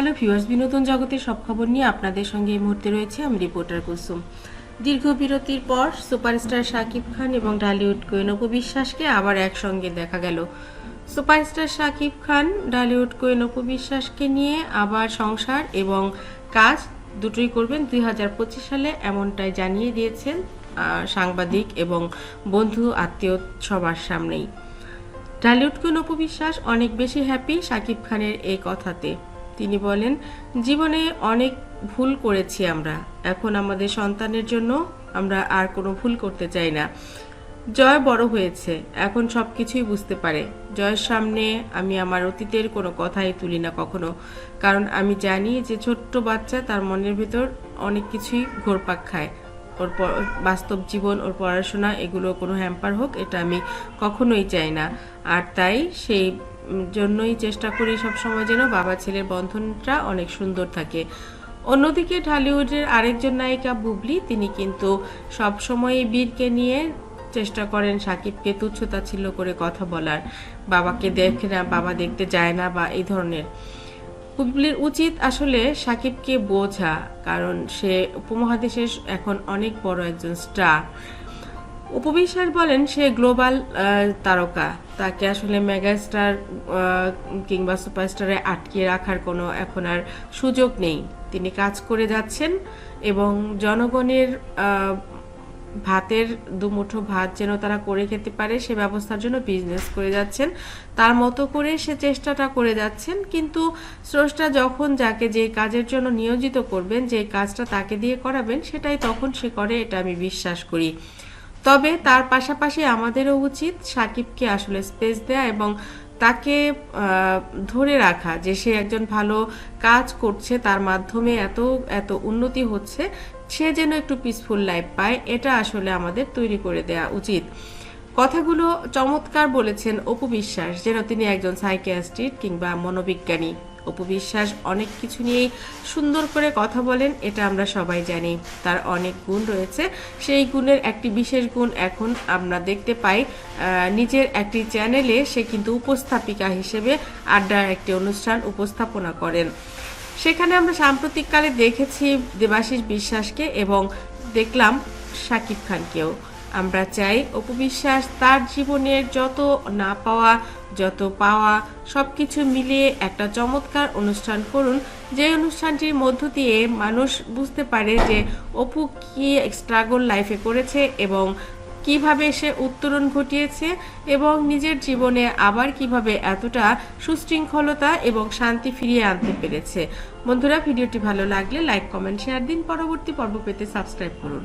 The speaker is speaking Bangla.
হ্যালো ভিউয়ার্স, বিনোদন জগতের সব খবর নিয়ে আপনাদের সঙ্গে এই মুহূর্তে রয়েছে আমি রিপোর্টার কুসুম দীর্ঘ বিরতির পর সুপারস্টার শাকিব খান এবং ঢালিউড কোয়েন অপু বিশ্বাসকে আবার একসঙ্গে দেখা গেল। সুপারস্টার শাকিব খান ঢালিউড কোয়েন অপু বিশ্বাসকে নিয়ে আবার সংসার এবং কাজ দুটোই করবেন দুই হাজার পঁচিশ সালে, এমনটাই জানিয়ে দিয়েছেন সাংবাদিক এবং বন্ধু আত্মীয় সবার সামনেই। টালিউড কুইন বিশ্বাস অনেক বেশি হ্যাপি শাকিব খানের এই কথাতে। তিনি বলেন, জীবনে অনেক ভুল করেছি আমরা। এখন আমাদের সন্তানের জন্য আমরা আর কোনো ভুল করতে চাই না। জয় বড় হয়েছে। এখন সব কিছুই বুঝতে পারে। জয়ের সামনে আমি আমার অতীতের কোনো কথাই তুলি না কখনো। কারণ আমি জানি যে ছোট্ট বাচ্চা তার মনের ভেতর অনেক কিছুই ঘোরপাক খায়। ওর বাস্তব জীবন, ওর পড়াশোনা, এগুলো কোনো হ্যাম্পার হোক, এটা আমি কখনোই চাই না। আর তাই সেই জন্যই চেষ্টা করি সব সময় যেন বাবা ছেলের বন্ধনটা অনেক সুন্দর থাকে। অন্যদিকে ঢালিউডের আরেকজন নায়িকা বুবলি, তিনি কিন্তু সব সময় বীরকে নিয়ে চেষ্টা করেন সাকিবকে তুচ্ছতাচ্ছিল্য করে কথা বলার। বাবাকে দেখে না, বাবা দেখতে যায় না বা এই ধরনের। বুবলির উচিত আসলে সাকিবকে বোঝা, কারণ সে উপমহাদেশের এখন অনেক বড় একজন স্টার। উপবিশ্বাস বলেন সে গ্লোবাল তারকা। তাকে আসলে মেগাস্টার কিংবা সুপারস্টারে আটকে রাখার কোনো এখন আর সুযোগ নেই। তিনি কাজ করে যাচ্ছেন এবং জনগণের ভাতের দুমুঠো ভাত যেন তারা করে খেতে পারে, সে ব্যবস্থার জন্য বিজনেস করে যাচ্ছেন। তার মতো করে সে চেষ্টাটা করে যাচ্ছেন, কিন্তু স্রষ্টা যখন যাকে যে কাজের জন্য নিয়োজিত করবেন, যে কাজটা তাকে দিয়ে করাবেন, সেটাই তখন সে করে, এটা আমি বিশ্বাস করি। তবে তার পাশাপাশি আমাদেরও উচিত সাকিবকে আসলে স্পেস দেয়া এবং তাকে ধরে রাখা যে সে একজন ভালো কাজ করছে, তার মাধ্যমে এত এত উন্নতি হচ্ছে, সে যেন একটু পিসফুল লাইফ পায়, এটা আসলে আমাদের তৈরি করে দেয়া উচিত। কথাগুলো চমৎকার বলেছেন অপু বিশ্বাস, যেন তিনি একজন সাইকিয়াস্ট্রিট কিংবা মনোবিজ্ঞানী। অপু বিশ্বাস অনেক কিছু নিয়েই সুন্দর করে কথা বলেন, এটা আমরা সবাই জানি। তার অনেক গুণ রয়েছে। সেই গুণের একটি বিশেষ গুণ এখন আমরা দেখতে পাই নিজের একটি চ্যানেলে সে কিন্তু উপস্থাপিকা হিসেবে আড্ডার একটি অনুষ্ঠান উপস্থাপনা করেন। সেখানে আমরা সাম্প্রতিককালে দেখেছি দেবাশিস বিশ্বাসকে এবং দেখলাম শাকিব খানকেও। আমরা চাই অপু বিশ্বাস তার জীবনের যত না পাওয়া, যত পাওয়া সব কিছু মিলিয়ে একটা চমৎকার অনুষ্ঠান করুন। যে অনুষ্ঠানটির মধ্য দিয়ে মানুষ বুঝতে পারে যে অপু কি স্ট্রাগল লাইফে করেছে এবং কীভাবে সে উত্তরণ ঘটিয়েছে এবং নিজের জীবনে আবার কীভাবে এতটা সুশৃঙ্খলতা এবং শান্তি ফিরিয়ে আনতে পেরেছে। বন্ধুরা, ভিডিওটি ভালো লাগলে লাইক কমেন্ট শেয়ার দিন পরবর্তী পর্ব পেতে সাবস্ক্রাইব করুন।